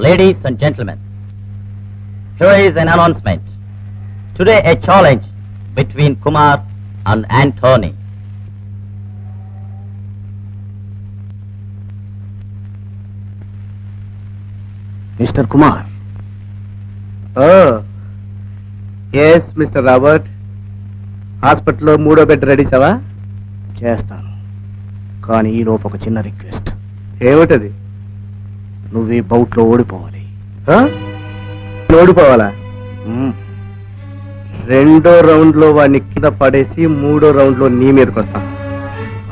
Ladies and gentlemen, here is an announcement. Today a challenge between Kumar and Anthony. Mister Kumar yes mister Robert హాస్పిటల్లో మూడో bed ready Chhaava చేస్తాను కానీ ఈ లోపు ఒక చిన్న రిక్వెస్ట్ ఏమిటది నువ్వు ఈ బౌట్లో ఓడిపోవాలి? ఓడిపోవాలా. రెండో రౌండ్లో వాడిని కింద పడేసి మూడో రౌండ్లో నీ మీదకి వస్తాను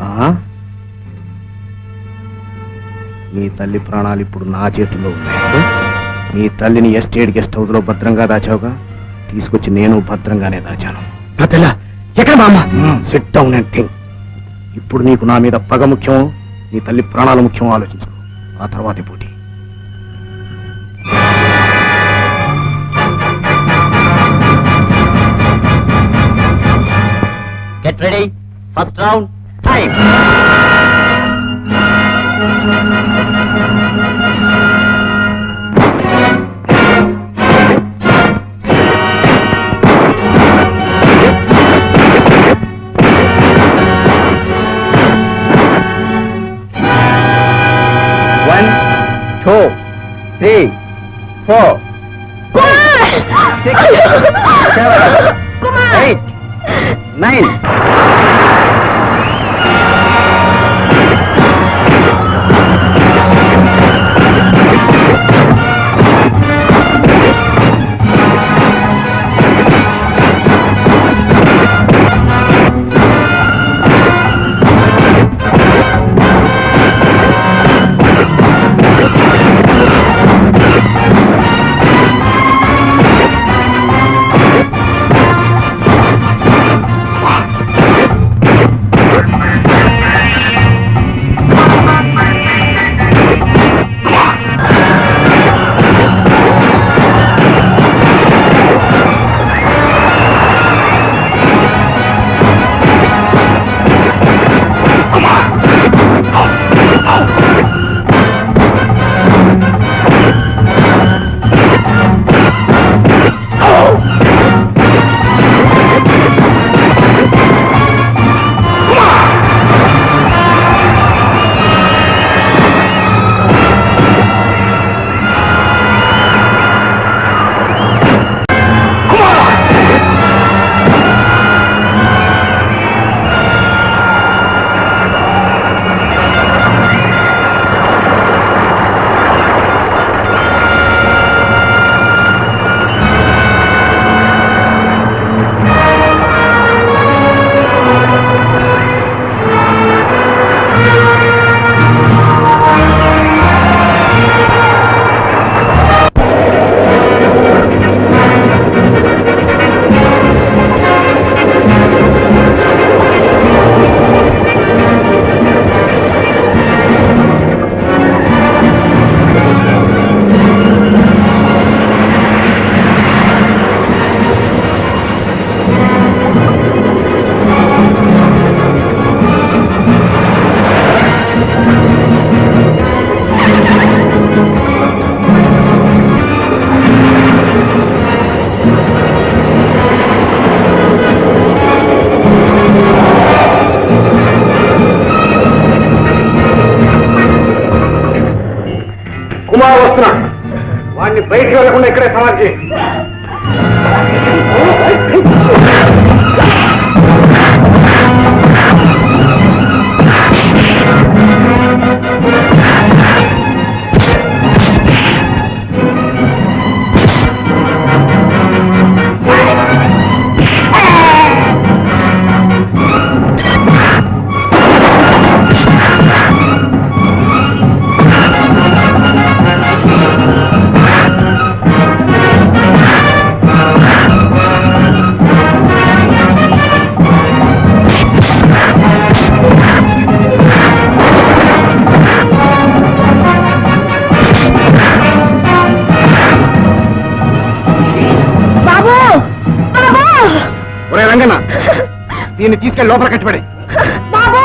ఆ? నీ తల్లి ప్రాణాలు ఇప్పుడు నా చేతుల్లో ఉన్నాయి. నీ తల్లిని ఎస్టేట్ గెస్ట్ హౌస్లో భద్రంగా దాచావుగా? తీసుకొచ్చి నేను భద్రంగానే దాచాను. ఎక్కడ మామ. సిట్ డౌన్ అండ్ థింక్ ఇప్పుడు నీకు నా మీద పగ ముఖ్యం నీ తల్లి ప్రాణాలు ముఖ్యం ఆలోచించుకో. ఆ తర్వాతే పోటీ Get ready. First round. Time. One two three four six seven eight nine వెళ్ళకుండా రంగన్న దీన్ని తీసుకెళ్ళి లోపల కట్టిపడే. బాబు!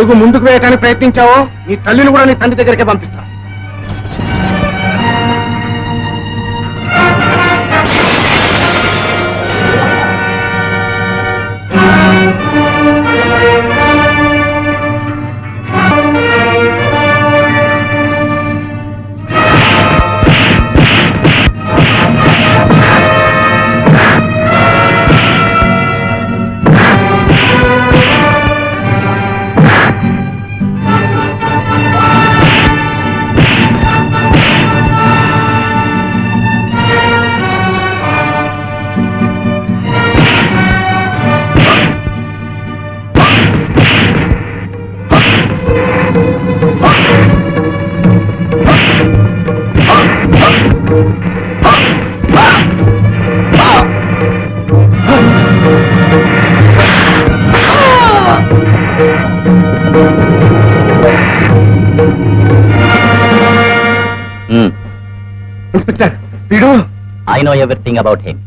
అడుగు ముందుకు వేయడానికి ప్రయత్నించావో నీ తల్లిని కూడా నీ తండ్రి దగ్గరికే పంపిస్తా. ఇన్స్పెక్టర్ వీడు? I know everything about him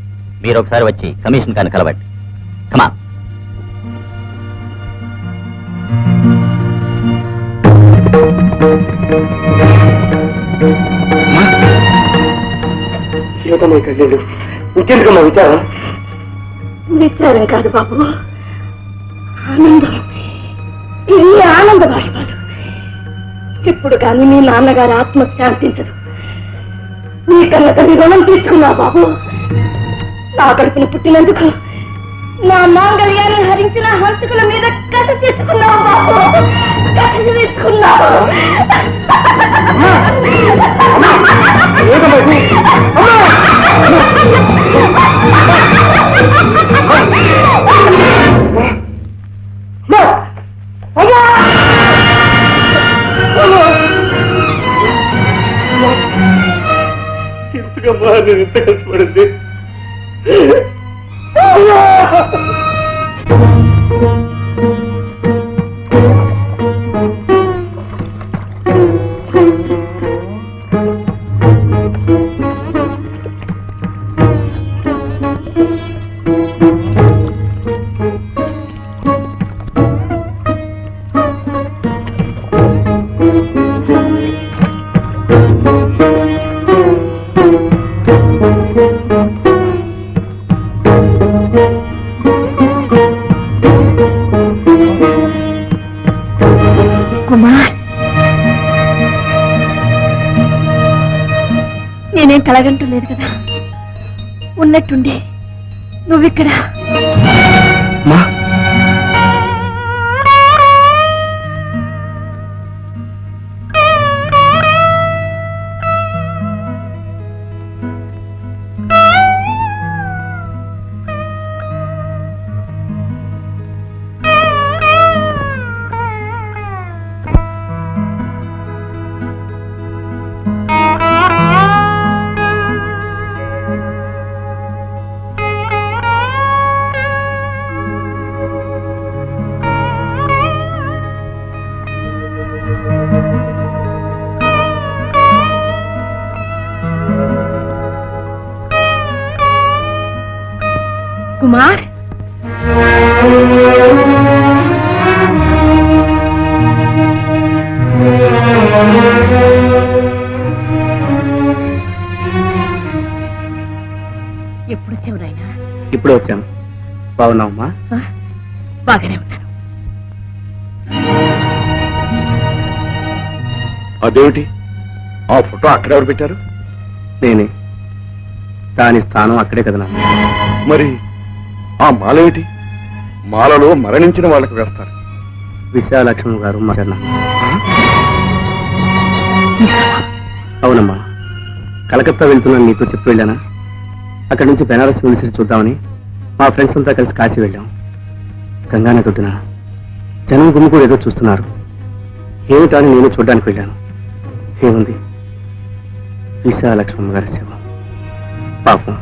మీరు ఒకసారి వచ్చి కమిషన్ కానీ కలవండి. కమా ఏమిటమ్మా ఇక్కడ లేదు విచారం? విచారం కాదు బాబు. ఆనందం. ఈ ఆనంద బాష్పాలు ఇప్పుడు కానీ మీ నాన్నగారి ఆత్మ శాంతించదు నీ కన్న తల్లి రుణం తీసుకున్నావు బాబు. నా కడుపును పుట్టినందుకు నా మాంగళ్యాన్ని హరించిన హంతకుల మీద కథ తీసుకున్నావు బాబు. కథ கஷ்டப்படுது అలాగంటూ లేదు కదా. ఉన్నట్టుండి నువ్విక్కడ. కుమార్ ఎప్పుడు వచ్చావు నాయనా? ఇప్పుడే వచ్చాను. బాగున్నావమ్మా ఆ? బాగానే ఉన్నాను. అదేమిటి? ఆ ఫోటో అక్కడ ఎవరు పెట్టారు? నేనే. దాని స్థానం అక్కడే కదా నాన్న. మరి ఆ మాల ఏమిటి మాలలో మరణించిన వాళ్ళకి వేస్తారు. విశాలక్ష్మి గారు అవునమ్మా. కలకత్తా వెళ్తున్నాను నీతో చెప్పి వెళ్ళానా? అక్కడి నుంచి బెనారస్ యూనివర్సిటీ చూద్దామని మా ఫ్రెండ్స్ అంతా కలిసి కాశీ వెళ్ళాం. గంగానే తొట్టిన జనం గుమ్మి కూడా ఏదో చూస్తున్నారు. ఏమిటా అని నేను చూడడానికి వెళ్ళాను. ఏముంది? విశాలక్ష్మమ్మ గారి శవం పాపం.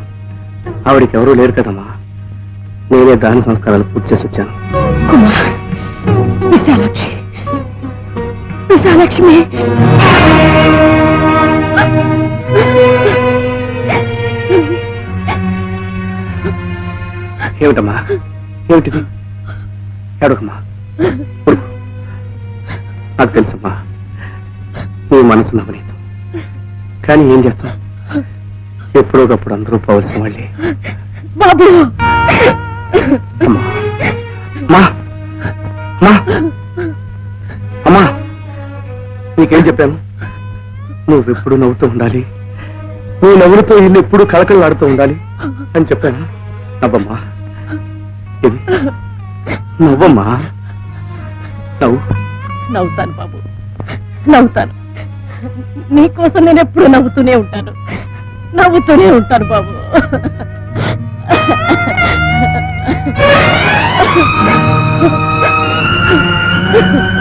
ఆవిడికి ఎవరూ లేరు కదమ్మా. నేనే దాన సంస్కారాలు పూర్తి చేసి వచ్చాను. విశాలక్షి. విశాలక్ష్మి ఏమిటమ్మా? ఏమిటిది? ఉరుకు నాకు తెలుసమ్మా. నీ మనసు నవనీతం కానీ ఏం చేస్తాం? ఎప్పుడోకప్పుడు అందరూ పోవలసిన వాళ్ళే. బాబు! అమ్మా. అమ్మా. అమ్మా. అమ్మా. నీకేం చెప్పాను? నువ్వెప్పుడు నవ్వుతూ ఉండాలి. నువ్వు నవ్వులతో ఇల్లు ఎప్పుడు కళకళలాడుతూ ఉండాలి అని చెప్పాను? నవ్వమ్మా. ఇది నవ్వమ్మా. నవ్వు. నవ్వుతాను బాబు. నవ్వుతాను. నీకోసం నేను ఎప్పుడు నవ్వుతూనే ఉంటాను. నవ్వుతూనే ఉంటాను బాబు. Ha ha ha!